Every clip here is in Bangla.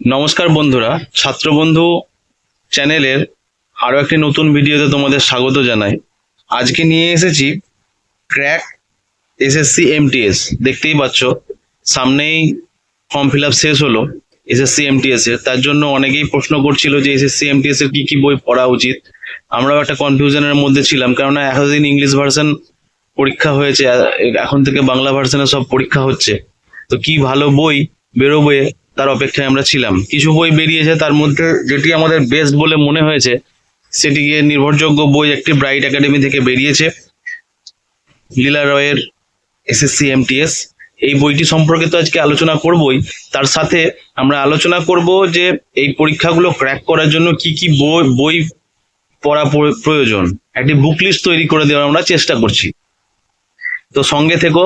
নমস্কার বন্ধুরা, ছাত্রবন্ধু চ্যানেলের আরও একটি নতুন ভিডিওতে তোমাদের স্বাগত জানাই। আজকে নিয়ে এসেছি ক্র্যাক এসএসসি এমটিএস দেখতেই পাচ্ছ, সামনেই ফর্ম ফিল আপ শেষ হলো এসএসসি এমটিএস এর। তার জন্য অনেকেই প্রশ্ন করছিল যে এসএসসি এমটিএস এর কি কি বই পড়া উচিত। আমরাও একটা কনফিউশনের মধ্যে ছিলাম, কেননা এতদিন ইংলিশ ভার্সন পরীক্ষা হয়েছে, এখন থেকে বাংলা ভার্সনে সব পরীক্ষা হচ্ছে। তো কি ভালো বই বেরোবে তার অপেক্ষায় আমরা ছিলাম। কিছু বই বেরিয়েছে, তার মধ্যে যেটি আমাদের বেস্ট বলে মনে হয়েছে, সেটি গিয়ে নির্ভরযোগ্য বই একটি ব্রাইট একাডেমি থেকে বেরিয়েছে, লীলা রয়ের এসএসসি এমটিএস এই বইটি সম্পর্কে তো আজকে আলোচনা করবই। তার সাথে আমরা আলোচনা করব যে এই পরীক্ষাগুলো ক্র্যাক করার জন্য কি কি বই বই পড়া প্রয়োজন। একটি বুক লিস্ট তৈরি করে দেওয়ার আমরা চেষ্টা করছি। তো সঙ্গে থেকো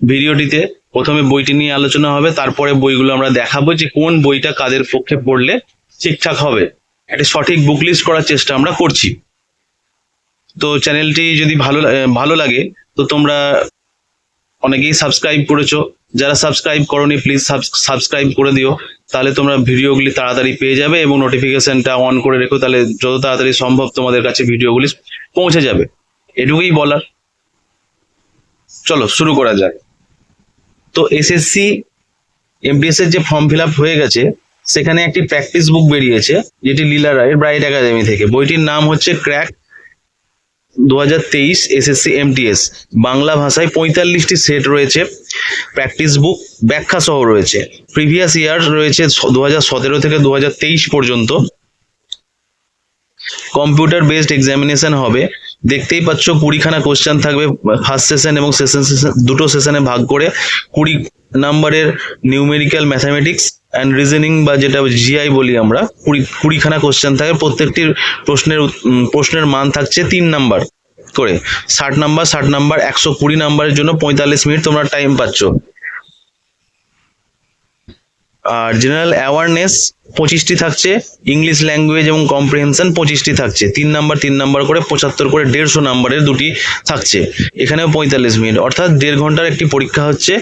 ভিডিওটিতে। প্রথমে বইটি নিয়ে আলোচনা হবে, তারপরে বইগুলো আমরা দেখাবো যে কোন বইটা কাদের পক্ষে পড়লে ঠিকঠাক হবে। একটা সঠিক বুক লিস্ট করার চেষ্টা আমরা করছি। তো চ্যানেলটি যদি ভালো ভালো লাগে, তো তোমরা অনেকেই সাবস্ক্রাইব করেছ। যারা সাবস্ক্রাইব করনি প্লিজ সাবস্ক্রাইব করে দিও। তাহলে তোমরা ভিডিওগুলি তাড়াতাড়ি পেয়ে যাবে এবং নোটিফিকেশনটা অন করে রেখো, তাহলে যত তাড়াতাড়ি সম্ভব তোমাদের কাছে ভিডিওগুলি পৌঁছে যাবে। এটুকুই বলার। চলো, শুরু করা যাক। তো এসএসসি এমপিএস এর যে ফর্ম ফিল হয়ে গেছে, সেখানে একটি প্র্যাকটিস বুক বেরিয়েছে, যেটি লীলা রায়ের ব্রাইট একাডেমি থেকে। বইটির নাম হচ্ছে ক্র্যাক দু হাজার তেইশ এসএসসি এমটিএস বাংলা ভাষায় পঁয়তাল্লিশটি সেট রয়েছে প্র্যাকটিস বুক ব্যাখ্যা সহ রয়েছে। প্রিভিয়াস ইয়ার রয়েছে দু হাজার সতেরো থেকে দু হাজার তেইশ পর্যন্ত। কম্পিউটার বেসড এক্সামিনেশন হবে। দেখতেই পাচ্ছ, কুড়িখানা কোশ্চেন থাকবে ফার্স্ট সেশন এবং সেশন সেশন দুটো সেশনে ভাগ করে কুড়ি নাম্বারের নিউমেরিক্যাল ম্যাথামেটিক্স অ্যান্ড রিজনিং বা যেটা জিআই বলি আমরা, কুড়ি, কুড়িখানা কোশ্চেন থাকে প্রত্যেকটির প্রশ্নের প্রশ্নের মান থাকছে তিন নাম্বার করে। ষাট নাম্বার ষাট নাম্বার একশো কুড়ি নাম্বারের জন্য পঁয়তাল্লিশ মিনিট তোমরা টাইম পাচ্ছ। আর জেনারেল অ্যাওয়ারনেস পঁচিশটি থাকছে ইংলিশ ল্যাঙ্গুয়েজ এবং কম্প্রিহেনশন পঁচিশটি থাকছে। তিন নাম্বার তিন নাম্বার করে পঁচাত্তর করে দেড়শো নাম্বারের দুটি থাকছে। এখানেও পঁয়তাল্লিশ মিনিট। অর্থাৎ দেড় ঘণ্টার একটি পরীক্ষা হচ্ছে,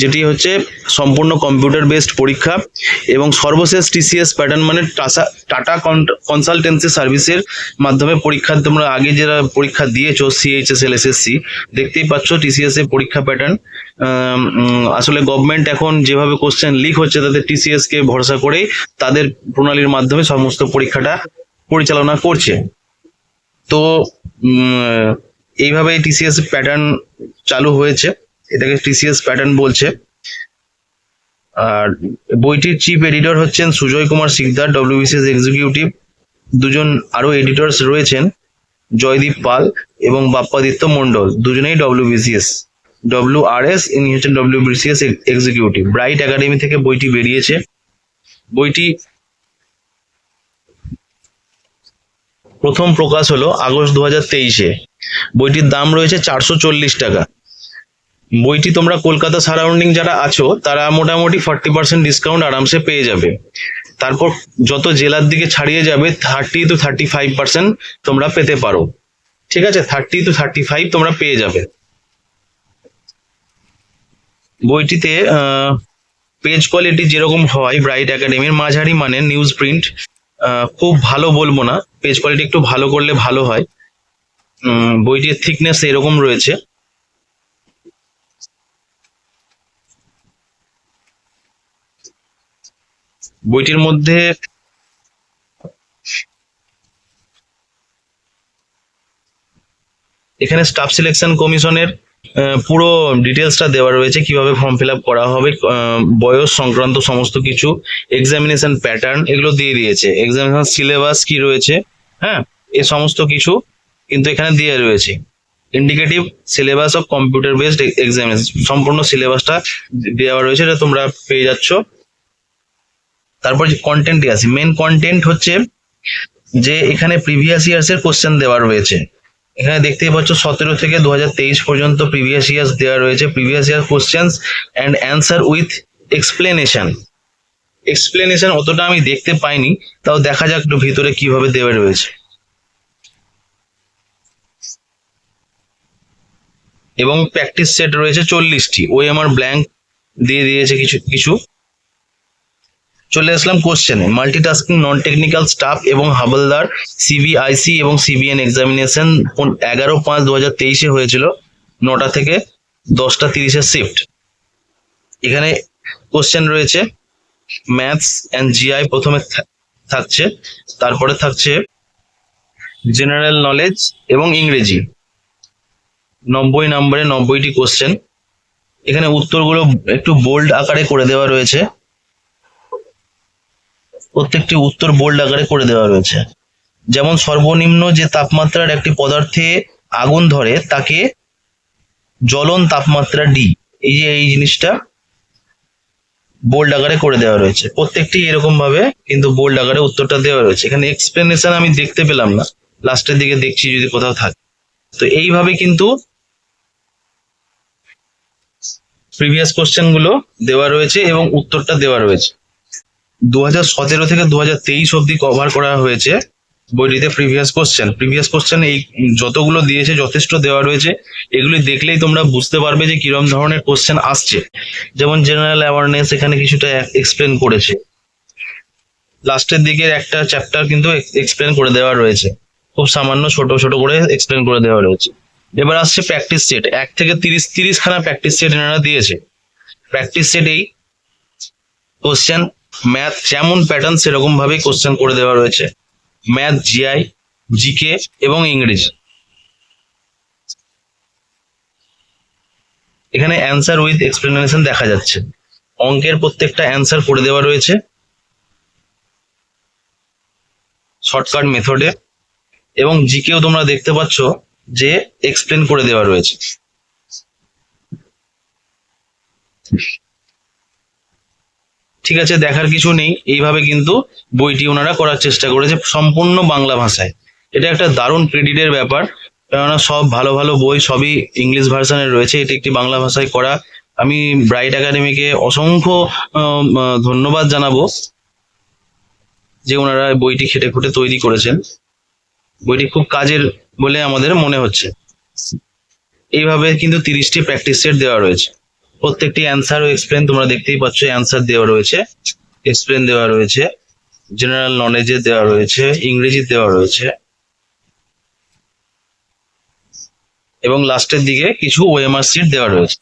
যেটি হচ্ছে সম্পূর্ণ কম্পিউটার বেসড পরীক্ষা এবং সর্বশেষ টিসিএস প্যাটার্ন মানে টাসা, টাটা কনসালটেন্সি সার্ভিসের মাধ্যমে পরীক্ষা তোমরা আগে যারা পরীক্ষা দিয়েছ সিএইচএসএল এসএসসি দেখতেই পাচ্ছ টিসিএস এর পরীক্ষা প্যাটার্ন আসলে গভর্নমেন্ট এখন যেভাবে কোশ্চেন লিক হচ্ছে তাদের টিসিএস কে ভরসা করেই তাদের প্রণালীর মাধ্যমে সমস্ত পরীক্ষাটা পরিচালনা করছে। তো এইভাবে টিসিএস প্যাটার্ন চালু হয়েছে, এটাকে টিসিএস প্যাটার্ন বলছে। আর বইটির চিফ এডিটর হচ্ছেন সুজয় কুমার সিকদার ডব্লিউবিসিএস এক্সিকিউটিভ দুজন আরও এডিটরস রয়েছেন, জয়দীপ পাল এবং বাপ্পাদিত্য মণ্ডল, দুজনেই ডব্লিউবিসিএস ডব্লিউ আর এস ইনি হচ্ছেন ডব্লিউবিসিএস এক্সিকিউটিভ ব্রাইট একাডেমি থেকে বইটি বেরিয়েছে। বইটি প্রথম প্রকাশ হলো আগস্ট দু হাজার তেইশে। বইটির দাম রয়েছে চারশো চল্লিশ টাকা। বইটি তোমরা কলকাতা সারাউন্ডিং যারা আছো, তারা মোটামুটি ফর্টি পার্সেন্ট ডিসকাউন্ট আরামসে পেয়ে যাবে। তারপর যত জেলার দিকে ছাড়িয়ে যাবে, thirty to thirty five percent তোমরা পেতে পারো। ঠিক আছে? থার্টি টু থার্টি ফাইভ তোমরা পেয়ে যাবে। বইটিতে পেজ কোয়ালিটি যেরকম হয় ব্রাইট একাডেমির মাঝারি মানে নিউজ প্রিন্ট খুব ভালো বলব না পেজ কোয়ালিটি একটু ভালো করলে ভালো হয়। বইটির থিকনেস এরকম রয়েছে। বইটির মধ্যে এখানে স্টাফ সিলেকশন কমিশনের পুরো ডিটেলসটা দেওয়া রয়েছে, কীভাবে ফর্ম ফিল করা হবে বয়স সংক্রান্ত সমস্ত কিছু এক্সামিনেশন প্যাটার্ন এগুলো দিয়ে দিয়েছে। এক্সামিনেশন সিলেবাস কি রয়েছে হ্যাঁ এ সমস্ত কিছু কিন্তু এখানে দিয়ে রয়েছে। Indicative syllabus of computer based examination সম্পূর্ণ সিলেবাসটা দেওয়া রয়েছে, এটা তোমরা পেয়ে যাচ্ছ। তারপর যে কন্টেন্টে আসি মেন কন্টেন্ট হচ্ছে যে এখানে প্রিভিয়াস ইয়ার্স এর কোশ্চেন দেওয়া রয়েছে। এখানে দেখতেই পাচ্ছ, সতেরো থেকে দু হাজার তেইশ পর্যন্ত প্রিভিয়াস ইয়ার্স দেওয়া রয়েছে। Previous year questions and answer with explanation explanation অতটা আমি দেখতে পাইনি, তাও দেখা যাক একটু ভিতরে কীভাবে দেওয়া রয়েছে। এবং প্র্যাকটিস সেট রয়েছে চল্লিশটি। ওই আমার ব্ল্যাঙ্ক দিয়ে দিয়েছে কিছু কিছু। চলে আসলাম কোশ্চেনে মাল্টিটাস্কিং নন টেকনিক্যাল স্টাফ এবং হাবলদার সিবিআইসি এবং সিবিএন এক্সামিনেশন এগারো পাঁচ দু হাজার তেইশে হয়েছিল, নটা থেকে দশটা তিরিশের শিফট এখানে কোশ্চেন রয়েছে ম্যাথস অ্যান্ড জিআই প্রথমে থাকছে, তারপরে থাকছে জেনারেল নলেজ এবং ইংরেজি। নব্বই নম্বরে নব্বইটি কোশ্চেন এখানে উত্তরগুলো একটু বোল্ড আকারে করে দেওয়া রয়েছে। প্রত্যেকটি উত্তর বোল্ড আকারে করে দেওয়া রয়েছে। যেমন সর্বনিম্ন যে তাপমাত্রার একটি পদার্থে আগুন ধরে, তাকে জ্বলন তাপমাত্রা ডি এই যে এই জিনিসটা বোল্ড আকারে করে দেওয়া রয়েছে। প্রত্যেকটি এরকম ভাবে কিন্তু বোল্ড আকারে উত্তরটা দেওয়া রয়েছে। এখানে এক্সপ্লেনেশন আমি দেখতে পেলাম না। লাস্টের দিকে দেখছি যদি কোথাও থাকে। তো এইভাবে কিন্তু প্রিভিয়াস কোশ্চেনগুলো দেওয়া রয়েছে এবং উত্তরটা দেওয়া রয়েছে। দু হাজার সতেরো থেকে দু হাজার তেইশ অব্দি কভার করা হয়েছে বইটিতে প্রিভিয়াস কোশ্চেন প্রিভিয়াস কোশ্চেন এই যতগুলো দিয়েছে, যথেষ্ট দেওয়া রয়েছে। এগুলি দেখলেই তোমরা বুঝতে পারবে যে কিরম ধরনের কোশ্চেন আসছে। যেমন জেনারেল অ্যাওয়ারনেস এখানে কিছুটা এক্সপ্লেন করেছে। লাস্টের দিকের একটা চ্যাপ্টার কিন্তু এক্সপ্লেন করে দেওয়া রয়েছে। খুব সামান্য ছোট ছোট করে এক্সপ্লেন করে দেওয়া রয়েছে। এবার আসছে প্র্যাকটিস সেট এক থেকে তিরিশ তিরিশ খানা প্র্যাকটিস সেট এনারা দিয়েছে। প্র্যাকটিস সেটেই কোশ্চেন ম্যাথ যেমন প্যাটার্ন সেরকম ভাবেই কোশ্চেন করে দেওয়া রয়েছে। ম্যাথ জিআই জিকে এবং ইংরেজি এখানে অ্যান্সার উইথ এক্সপ্লেনেশন দেখা যাচ্ছে। অঙ্কের প্রত্যেকটা অ্যান্সার করে দেওয়া রয়েছে। শর্টকাট মেথডে এবং জিকেও তোমরা দেখতে পাচ্ছ যে এক্সপ্লেন করে দেওয়া রয়েছে। ঠিক আছে, দেখার কিছু নেই। এইভাবে কিন্তু বইটি ওনারা করার চেষ্টা করেছে সম্পূর্ণ বাংলা ভাষায়। এটা একটা দারুণ ক্রেডিটের ব্যাপার, কেননা সব ভালো ভালো বই সবই ইংলিশ ভার্সনে রয়েছে, এটি একটি বাংলা ভাষায় করা। আমি ব্রাইট একাডেমিকে অসংখ্য ধন্যবাদ জানাব যে ওনারা বইটি খেটে খুঁটে তৈরি করেছেন। বইটি খুব কাজের বলে আমাদের মনে হচ্ছে। এইভাবে কিন্তু তিরিশটি প্র্যাকটিস সেট দেওয়া রয়েছে। প্রত্যেকটি অ্যান্সার ও এক্সপ্লেন তোমরা দেখতেই পাচ্ছ অ্যান্সার দেওয়া রয়েছে। এক্সপ্লেন দেওয়া রয়েছে। জেনারেল নলেজে দেওয়া রয়েছে, ইংরেজি দেওয়া রয়েছে। এবং লাস্টের দিকে কিছু ওএমআর সিট দেওয়া রয়েছে।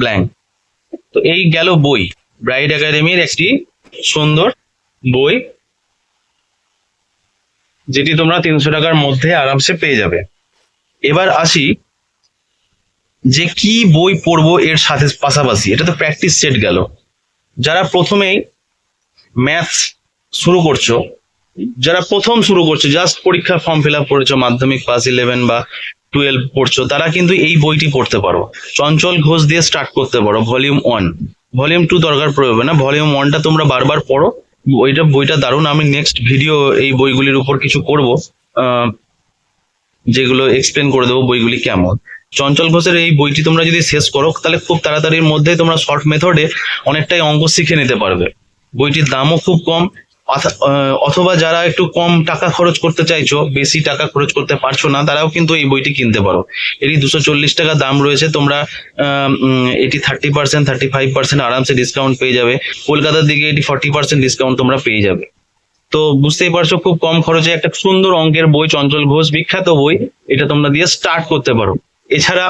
ব্ল্যাঙ্ক তো এই গেল বই। ব্রাইড একাডেমির একটি সুন্দর বই, যেটি তোমরা তিনশো টাকার মধ্যে আরামসে পেয়ে যাবে। এবার আসি যে কি বই পড়ব এর সাথে পাশাপাশি? এটা তো প্র্যাকটিস সেট গেল। যারা প্রথমেই ম্যাথস শুরু করছ, যারা প্রথম শুরু করছ জাস্ট পরীক্ষা ফর্ম ফিল আপ করেছ, মাধ্যমিক পাস ইলেভেন বা টুয়েলভ পড়ছো, তারা কিন্তু এই বইটি পড়তে পারো। চঞ্চল ঘোষ দিয়ে স্টার্ট করতে পারো ভলিউম ওয়ান ভলিউম টু দরকার পড়বে না ভলিউম ওয়ানটা তোমরা বারবার পড়ো। বইটা বইটা দারুণ। আমি নেক্সট ভিডিও এই বইগুলির উপর কিছু করব যেগুলো এক্সপ্লেন করে দেবো বইগুলি কেমন। চঞ্চল ঘোষের এই বইটি তোমরা যদি শেষ করো, তাহলে খুব তাড়াতাড়ির মধ্যে তোমরা শর্ট মেথডে অনেকটাই অঙ্ক শিখে নিতে পারবে। বইটির দামও খুব কম অথবা যারা একটু কম টাকা খরচ করতে চাইছো, বেশি টাকা খরচ করতে পারছ না, তারাও কিন্তু এই বইটি কিনতে পারো। এটি দুশো চল্লিশ টাকা দাম রয়েছে, তোমরা এটি thirty percent thirty five percent আরামসে ডিসকাউন্ট পেয়ে যাবে। কলকাতার দিকে এটি ফর্টি পার্সেন্ট ডিসকাউন্ট তোমরা পেয়ে যাবে। তো বুঝতেই পারছ, খুব কম খরচে একটা সুন্দর অঙ্কের বই, চঞ্চল ঘোষ বিখ্যাত বই, এটা তোমরা দিয়ে স্টার্ট করতে পারো। এছাড়া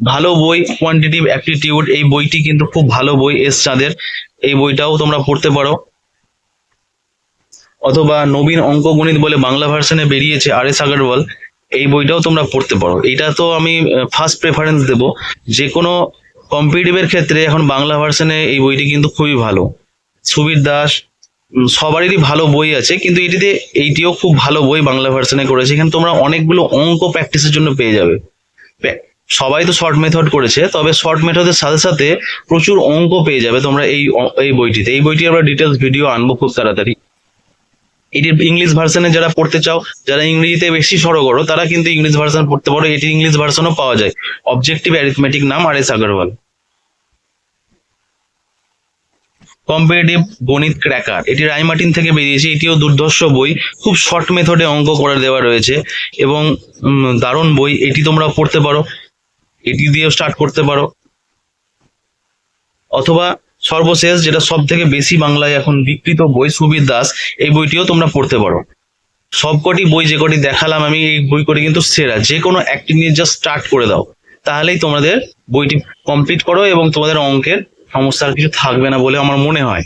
ভালো বই কোয়ান্টিটিভ অ্যাপটিটিউড এই বইটি কিন্তু খুব ভালো বই, এস চাঁদের। এই বইটাও তোমরা পড়তে পারো। অথবা নবীন অঙ্ক গণিত বলে বাংলা ভার্সনে বেরিয়েছে আর এস আগরওয়াল এই বইটাও তোমরা পড়তে পারো। এটা তো আমি ফার্স্ট প্রেফারেন্স দেব। যে কোনো কম্পিটিভের ক্ষেত্রে এখন বাংলা ভার্সনে এই বইটি কিন্তু খুবই ভালো। সুবীর দাস সবারই ভালো বই আছে, কিন্তু এটিতে এইটিও খুব ভালো বই বাংলা ভার্সনে করেছে, এখানে তোমরা অনেকগুলো অঙ্ক প্র্যাকটিসের জন্য পেয়ে যাবে। সবাই তো শর্ট মেথড করেছে, তবে শর্ট মেথডের সাথে সাথে প্রচুর অঙ্ক পেয়ে যাবে তোমরা এই এই বইটিতে। এই বইটি আমরা ডিটেলস ভিডিও আনব খুব তাড়াতাড়ি। এটির ইংলিশ ভার্সনে যারা পড়তে চাও, যারা ইংরেজিতে বেশি সড়গড় তারা কিন্তু ইংলিশ ভার্সন পড়তে পারো এটির ইংলিশ ভার্সনও পাওয়া যায়। অবজেক্টিভ অ্যারিথমেটিক নাম আর এস আগরওয়াল কম্পারেটিভ গণিত ক্র্যাকার এটি রাইমার্টিন থেকে বেরিয়েছে, এটিও দুর্ধর্ষ বই। খুব শর্ট মেথডে অঙ্ক করে দেওয়া রয়েছে এবং দারুণ বই। এটি তোমরা পড়তে পারো। এটি দিয়েও স্টার্ট করতে পারো। অথবা সর্বশেষ যেটা সব থেকে বেশি বাংলায় এখন বিকৃত বই, সুবীর দাস, এই বইটিও তোমরা পড়তে পারো। সবকটি বই যে কটি দেখালাম, আমি এই বই করে কিন্তু সেরা। যে কোনো একটি নিয়ে জাস্ট স্টার্ট করে দাও। তাহলেই তোমাদের বইটি কমপ্লিট করো এবং তোমাদের অঙ্কের সমস্যা কিছু থাকবে না বলে আমার মনে হয়।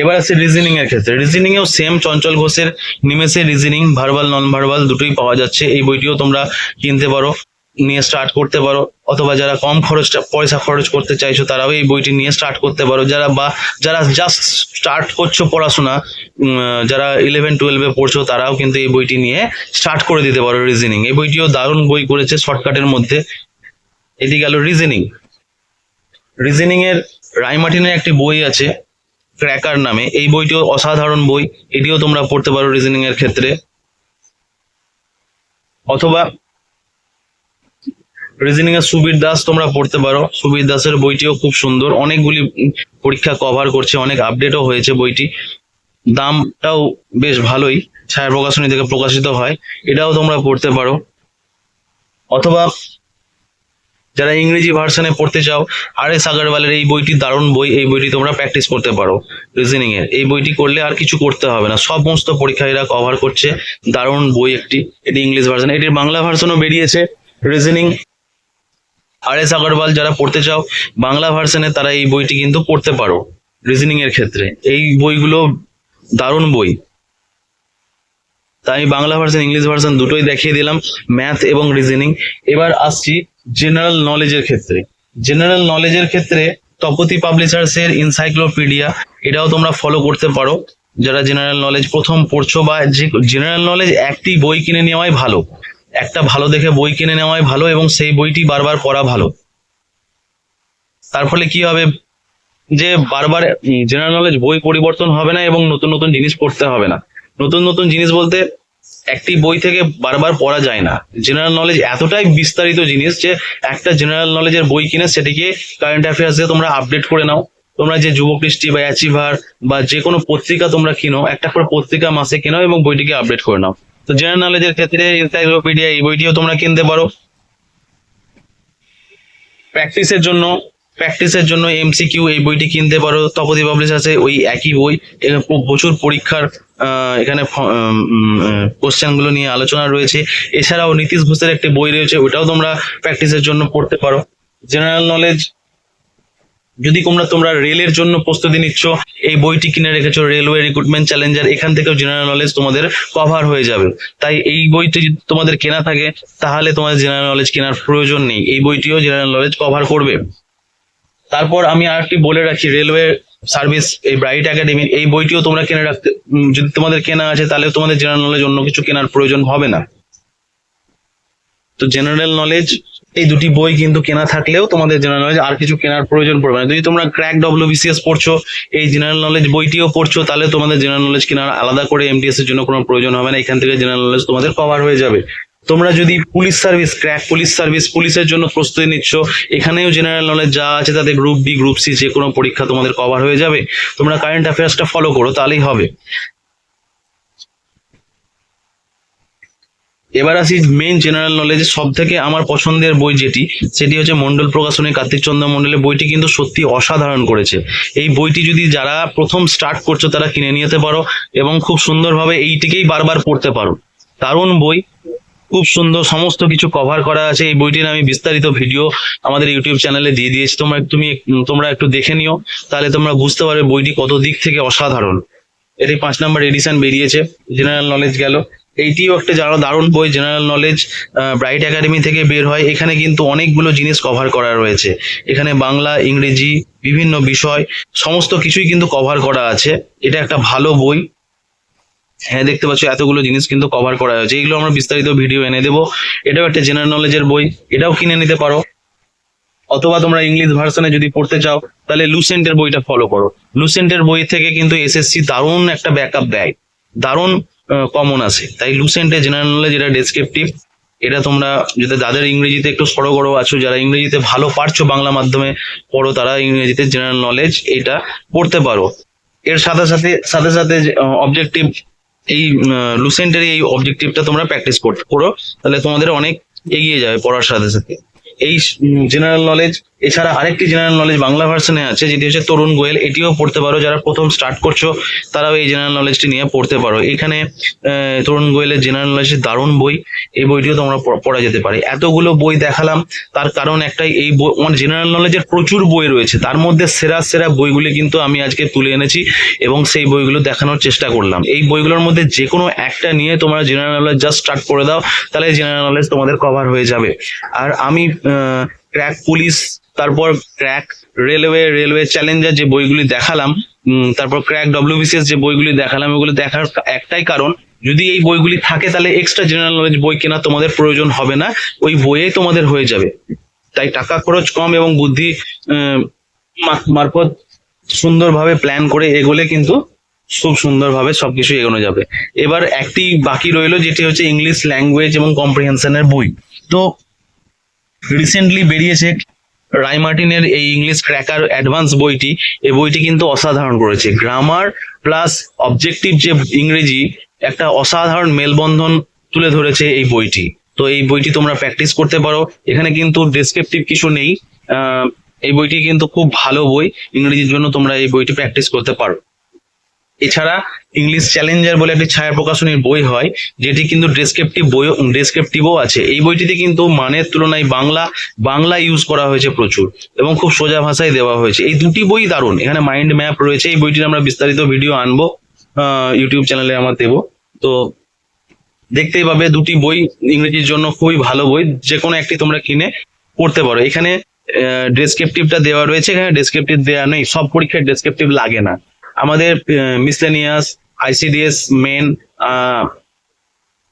এবার আছে রিজনিং এর ক্ষেত্রে। রিজনিং এও সেম চঞ্চল ঘোষের নিমেষের রিজনিং ভার্বাল নন ভার্বাল দুটোই পাওয়া যাচ্ছে। এই বইটিও তোমরা কিনতে পারো, নিয়ে স্টার্ট করতে পারো। অথবা যারা কম খরচ পয়সা খরচ করতে চাইছো, তারাও এই বইটি নিয়ে স্টার্ট করতে পারো। যারা বা, যারা জাস্ট স্টার্ট করছ পড়াশোনা যারা ইলেভেন টুয়েলভে পড়ছো, তারাও কিন্তু এই বইটি নিয়ে স্টার্ট করে দিতে পারো রিজনিং এই বইটিও দারুণ বই করেছে শর্টকাটের মধ্যে। এটি গেল রিজনিং রিজনিং এর রাইমার্টিনের একটি বই আছে ক্র্যাকার নামে। এই বইটিও অসাধারণ বই, এটিও তোমরা পড়তে পারো রিজনিং এর ক্ষেত্রে। অথবা রিজনিং এর সুবীর দাস তোমরা পড়তে পারো। সুবীর দাসের বইটিও খুব সুন্দর। অনেকগুলি পরীক্ষা কভার করছে, অনেক আপডেটও হয়েছে বইটি। দামটাও বেশ ভালোই, ছায়া প্রকাশনী থেকে প্রকাশিত হয়। এটাও তোমরা পড়তে পারো। অথবা যারা ইংরেজি ভার্সনে পড়তে চাও আর এস আগারওয়ালের এই বইটি দারুণ বই, এই বইটি তোমরা প্র্যাকটিস করতে পারো রিজনিং এর এই বইটি করলে আর কিছু করতে হবে না। সমস্ত পরীক্ষা এরা কভার করছে। দারুণ বই একটি, এটি ইংলিশ ভার্সন এটির বাংলা ভার্সনও বেরিয়েছে রিজনিং আর এস আগরওয়াল যারা পড়তে চাও, বাংলা ভার্সনে তারা এই বইটি কিন্তু পড়তে পারো রিজনিং এর ক্ষেত্রে। এই বইগুলো দারুণ বই। তাই আমি বাংলা ভার্সন ইংলিশ ভার্সন দুটোই দেখিয়ে দিলাম ম্যাথ এবং রিজনিং এবার আসছি জেনারেল নলেজের ক্ষেত্রে। জেনারেল নলেজের ক্ষেত্রে তপতি পাবলিশার্স এর ইনসাইক্লোপিডিয়া এটাও তোমরা ফলো করতে পারো। যারা জেনারেল নলেজ প্রথম পড়ছো বা যে জেনারেল নলেজ একটি বই কিনে নেওয়াই ভালো। একটা ভালো দেখে বই কিনে নেওয়াই ভালো এবং সেই বইটি বারবার পড়া ভালো। তার ফলে কি হবে? যে বারবার জেনারেল নলেজ বই পরিবর্তন হবে না এবং নতুন নতুন জিনিস পড়তে হবে না। নতুন নতুন জিনিস বলতে একটি বই থেকে বারবার পড়া যায় না। জেনারেল নলেজ এতটাই বিস্তারিত জিনিস যে একটা জেনারেল নলেজের বই কিনে সেটিকে কারেন্ট অ্যাফেয়ার্স দিয়ে তোমরা আপডেট করে নাও। তোমরা যে যুবকৃষ্টি বা অ্যাচিভার বা যে কোনো পত্রিকা তোমরা কিনো, একটা করে পত্রিকা মাসে কেনো এবং বইটিকে আপডেট করে নাও। তো জেনারেল নলেজের ক্ষেত্রে এনসাইক্লোপিডিয়া এই বইটিও তোমরা কিনতে পারো। প্র্যাকটিসের জন্য প্র্যাকটিসের জন্য এমসিকিউ এই বইটি কিনতে পারো। তপতি পাবলিশ আছে, ওই একই বই। প্রচুর পরীক্ষার এখানে কোশ্চেনগুলো নিয়ে আলোচনা রয়েছে। এছাড়াও নীতিশ ঘোষের একটি বই রয়েছে ওটাও তোমরা প্র্যাকটিসের জন্য পড়তে পারো। জেনারেল নলেজ যদি তোমরা তোমরা রেলের জন্য প্রস্তুতি নিচ্ছ, এই বইটি কিনে রেখেছো রেলওয়ে রিক্রুটমেন্ট চ্যালেঞ্জার এখান থেকেও জেনারেল নলেজ তোমাদের কভার হয়ে যাবে। তাই এই বইটি যদি তোমাদের কেনা থাকে, তাহলে তোমাদের জেনারেল নলেজ কেনার প্রয়োজন নেই। এই বইটিও জেনারেল নলেজ কভার করবে। তারপর আমি আরেকটি বলে রাখি, রেলওয়ে সার্ভিস, এই ব্রাইট একাডেমি এই বইটিও তোমরা কিনে রাখতে যদি তোমাদের কেনা আছে, তাহলে তোমাদের জেনারেল নলেজ অন্য কিছু কেনার প্রয়োজন হবে না। তো জেনারেল নলেজ এই দুটি বই কিন্তু কেনা থাকলেও তোমাদের জেনারেল নলেজ আর কিছু কেনার প্রয়োজন পড়বে না। যদি তোমরা ক্র্যাক ডব্লিউ বিসিএস পড়ছো, এই জেনারেল নলেজ বইটিও পড়ছো, তাহলে তোমাদের জেনারেল নলেজ কেনার আলাদা করে এমটিএস এর জন্য কোনো প্রয়োজন হবে না। এখান থেকে জেনারেল নলেজ তোমাদের কভার হয়ে যাবে। তোমরা যদি police service crack police service, পুলিশের জন্য প্রস্তুতি নিচ্ছ, এখানেও জেনারেল নলেজ যা আছে তাতে গ্রুপ বি গ্রুপ সি যে কোনো পরীক্ষা তোমাদের কভার হয়ে যাবে। তোমরা কারেন্ট অ্যাফেয়ার্সটা ফলো করো, তাহলেই হবে। এবার আসি মেইন জেনারেল নলেজে সব থেকে আমার পছন্দের বই যেটি, সেটি হচ্ছে মন্ডল প্রকাশনী কার্তিক চন্দ্র মন্ডলের বইটি কিন্তু সত্যি অসাধারণ করেছে। এই বইটি যদি যারা প্রথম স্টার্ট করছ, তারা কিনে নিতে পারো এবং খুব সুন্দরভাবে এইটিকেই বারবার পড়তে পারো। দারুণ বই। খুব সুন্দর সমস্ত কিছু কভার করা আছে। এই বইটির আমি বিস্তারিত ভিডিও আমাদের ইউটিউব চ্যানেলে দিয়ে দিয়েছি। তোমরা তুমি তোমরা একটু দেখে নিও, তাহলে তোমরা বুঝতে পারবে বইটি কত দিক থেকে অসাধারণ। এটি পাঁচ নাম্বার এডিশন বেরিয়েছে জেনারেল নলেজ গেল। এইটিও একটা যারা দারুণ বই জেনারেল নলেজ ব্রাইট একাডেমি থেকে বের হয়। এখানে কিন্তু অনেকগুলো জিনিস কভার করা রয়েছে। এখানে বাংলা, ইংরেজি, বিভিন্ন বিষয়, সমস্ত কিছুই কিন্তু কভার করা আছে। এটা একটা ভালো বই। হ্যাঁ দেখতে পাচ্ছ, এতগুলো জিনিস কিন্তু কভার করা হয়েছে। এগুলো আমরা বিস্তারিত ভিডিও এনে দেবো। এটাও একটা জেনারেল নলেজের বই, এটাও কিনে নিতে পারো। অথবা তোমরা ইংলিশ ভার্সনে যদি পড়তে চাও, তাহলে লুসেন্টের বইটা ফলো করো। লুসেন্টের বই থেকে কিন্তু এসএসসি দারুণ একটা ব্যাকআপ দেয়। দারুণ কমন আছে। তাই লুসেন্টের জেনারেল নলেজ এটা ডেসক্রিপটিভ এটা তোমরা যদি যাদের ইংরেজিতে একটু সড়গড় আছো, যারা ইংরেজিতে ভালো পারছ বাংলা মাধ্যমে পড়ো, তারা ইংরেজিতে জেনারেল নলেজ এটা পড়তে পারো। এর সাথে সাথে সাথে সাথে অবজেক্টিভ এই লুসেন্টের এই অবজেক্টিভটা তোমরা প্র্যাকটিস করো তাহলে তোমাদের অনেক এগিয়ে যাবে পড়ার সাথে সাথে। এই জেনারেল নলেজ এছাড়া আরেকটি জেনারেল নলেজ বাংলা ভার্সনে আছে, যেটি হচ্ছে তরুণ গোয়েল। এটিও পড়তে পারো, যারা প্রথম স্টার্ট করছ, তারাও এই জেনারেল নলেজটি নিয়ে পড়তে পারো। এখানে তরুণ গোয়েলের জেনারেল নলেজের দারুণ বই। এই বইটিও তোমরা পড়া যেতে পারে। এতগুলো বই দেখালাম, তার কারণ একটাই, এই বই, আমার জেনারেল নলেজের প্রচুর বই রয়েছে। তার মধ্যে সেরা সেরা বইগুলি কিন্তু আমি আজকে তুলে এনেছি এবং সেই বইগুলো দেখানোর চেষ্টা করলাম। এই বইগুলোর মধ্যে যে কোনো একটা নিয়ে তোমরা জেনারেল নলেজ জাস্ট স্টার্ট করে দাও, তাহলে জেনারেল নলেজ তোমাদের কভার হয়ে যাবে। আর আমি ক্র্যাক পুলিশ তারপর ক্র্যাক রেলওয়ে রেলওয়ে চ্যালেঞ্জার যে বইগুলি দেখালাম তারপর ক্র্যাক ডব্লিউবিসিএস যে বইগুলি দেখালাম, এগুলো দেখার একটাই কারণ, যদি এই বইগুলি থাকে তাহলে এক্সট্রা জেনারেল নলেজ বই কেনা তোমাদের প্রয়োজন হবে না, ওই বইয়েই তোমাদের হয়ে যাবে। তাই টাকা খরচ কম এবং বুদ্ধি মারফত সুন্দরভাবে প্ল্যান করে এগোলে কিন্তু খুব সুন্দরভাবে সবকিছু এগোনো যাবে। এবার একটি বাকি রইল, যেটি হচ্ছে ইংলিশ ল্যাঙ্গুয়েজ এবং কম্প্রিহেনশনের বই। তো রিসেন্টলি বেরিয়েছে রায় মার্টিনের এই ইংলিশ ক্র্যাকার অ্যাডভান্স বইটি। এই বইটি কিন্তু অসাধারণ করেছে। গ্রামার প্লাস অবজেক্টিভ যে ইংরেজি, একটা অসাধারণ মেলবন্ধন তুলে ধরেছে এই বইটি। তো এই বইটি তোমরা প্র্যাকটিস করতে পারো। এখানে কিন্তু ডেসক্রিপটিভ কিছু নেই। এই বইটি কিন্তু খুব ভালো বই। ইংরেজির জন্য তোমরা এই বইটি প্র্যাকটিস করতে পারো। এছাড়া ইংলিশ চ্যালেঞ্জার বলে একটি ছায়া প্রকাশনীর বই হয়, যেটি কিন্তু ডেসক্রিপটিভ বই ডেসক্রিপটিভও আছে। এই বইটিতে কিন্তু মানের তুলনায় বাংলা বাংলা ইউজ করা হয়েছে প্রচুর এবং খুব সোজা ভাষায় দেওয়া হয়েছে। এই দুটি বই দারুণ। এখানে মাইন্ড ম্যাপ রয়েছে। এই বইটির আমরা বিস্তারিত ভিডিও আনব ইউটিউব চ্যানেলে আমার দেবো। তো দেখতেই পাবে, দুটি বই ইংরেজির জন্য খুবই ভালো বই। যে কোনো একটি তোমরা কিনে পড়তে পারো। এখানে ডেসক্রিপটিভটা দেওয়া রয়েছে। এখানে ডেসক্রিপটিভ দেওয়া নেই। সব পরীক্ষায় ডেসক্রিপটিভ লাগে না। আমাদের মিসলেনিয়াস আইসিডিএস মেন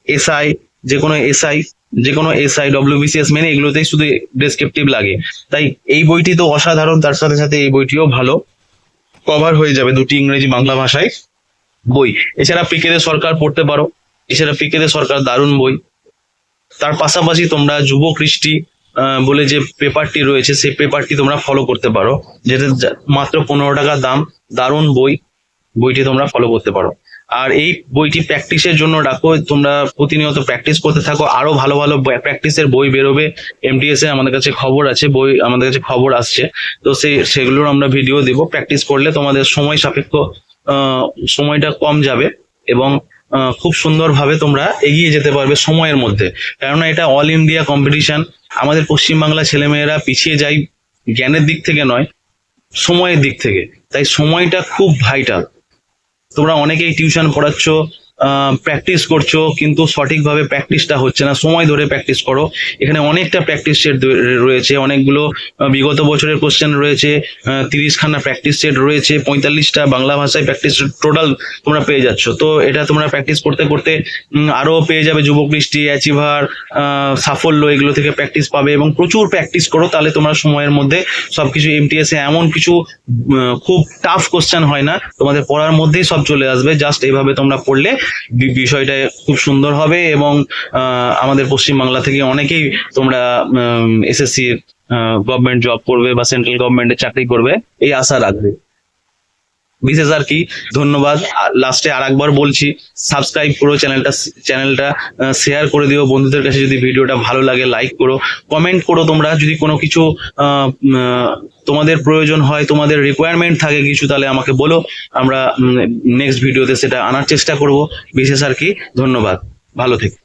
এসআই যে কোনো এসআই যে কোনো এসআই ডব্লিউবিসিএস মেনে এগুলোতেই শুধু ডেসক্রিপটিভ লাগে। তাই এই বইটি তো অসাধারণ, তার সাথে সাথে এই বইটিও ভালো। কভার হয়ে যাবে দুটি ইংরেজি বাংলা ভাষায় বই। এছাড়া পিকেদে সরকার পড়তে পারো। এছাড়া পিকেদে সরকার দারুণ বই। তার পাশাপাশি তোমরা যুব কৃষ্টি বলে যে পেপারটি রয়েছে, সেই পেপারটি তোমরা ফলো করতে পারো। যেটা মাত্র পনেরো টাকা দাম, দারুণ বই। বইটি তোমরা ফলো করতে পারো। আর এই বইটি প্র্যাকটিসের জন্য রাখো তোমরা প্রতিনিয়ত প্র্যাকটিস করতে থাকো, আরও ভালো ভালো প্র্যাকটিসের বই বেরোবে। এমটিএস এ আমাদের কাছে খবর আছে, বই আমাদের কাছে খবর আসছে। তো সেই সেগুলোর আমরা ভিডিও দেব। প্র্যাকটিস করলে তোমাদের সময় সাপেক্ষ সময়টা কম যাবে এবং খুব সুন্দরভাবে তোমরা এগিয়ে যেতে পারবে সময়ের মধ্যে। কেননা এটা অল ইন্ডিয়া কম্পিটিশন আমাদের পশ্চিমবাংলা ছেলেমেয়েরা পিছিয়ে যায় জ্ঞানের দিক থেকে নয়, সময়ের দিক থেকে। তাই সময়টা খুব ভাইটাল তোমরা অনেকেই টিউশন পড়াচ্ছ প্র্যাকটিস করছ, কিন্তু সঠিকভাবে প্র্যাকটিসটা হচ্ছে না। সময় ধরে প্র্যাকটিস করো। এখানে অনেকটা প্র্যাকটিস সেট রয়েছে। অনেকগুলো বিগত বছরের কোশ্চেন রয়েছে তিরিশখানা প্র্যাকটিস সেট রয়েছে, পঁয়তাল্লিশটা বাংলা ভাষায় প্র্যাকটিস টোটাল তোমরা পেয়ে যাচ্ছ। তো এটা তোমরা প্র্যাকটিস করতে করতে আরও পেয়ে যাবে যুবক কৃষ্টি অ্যাচিভার সাফল্য এগুলো থেকে প্র্যাকটিস পাবে এবং প্রচুর প্র্যাকটিস করো, তাহলে তোমরা সময়ের মধ্যে সবকিছু এমটিএস এ এমন কিছু খুব টাফ কোশ্চেন হয় না। তোমাদের পড়ার মধ্যেই সব চলে আসবে। জাস্ট এইভাবে তোমরা পড়লে বিষয়টা খুব সুন্দর হবে এবং আমাদের পশ্চিমবাংলা থেকে অনেকেই তোমরা এসএসসি গভর্নমেন্ট জব করবে বা সেন্ট্রাল গভর্নমেন্টের চাকরি করবে, এই আশা রাখবে। বিশেষ আর কি? ধন্যবাদ। লাস্টে আর একবার বলছি সাবস্ক্রাইব করো চ্যানেলটা চ্যানেলটা শেয়ার করে দিও। বন্ধুদের কাছে যদি ভিডিওটা ভালো লাগে লাইক করো। কমেন্ট করো তোমরা। যদি কোনো কিছু তোমাদের প্রয়োজন হয়, তোমাদের রিকোয়ারমেন্ট থাকে কিছু, তাহলে আমাকে বলো। আমরা নেক্সট ভিডিওতে সেটা আনার চেষ্টা করব। বিশেষ আর কি? ধন্যবাদ। ভালো থেকো।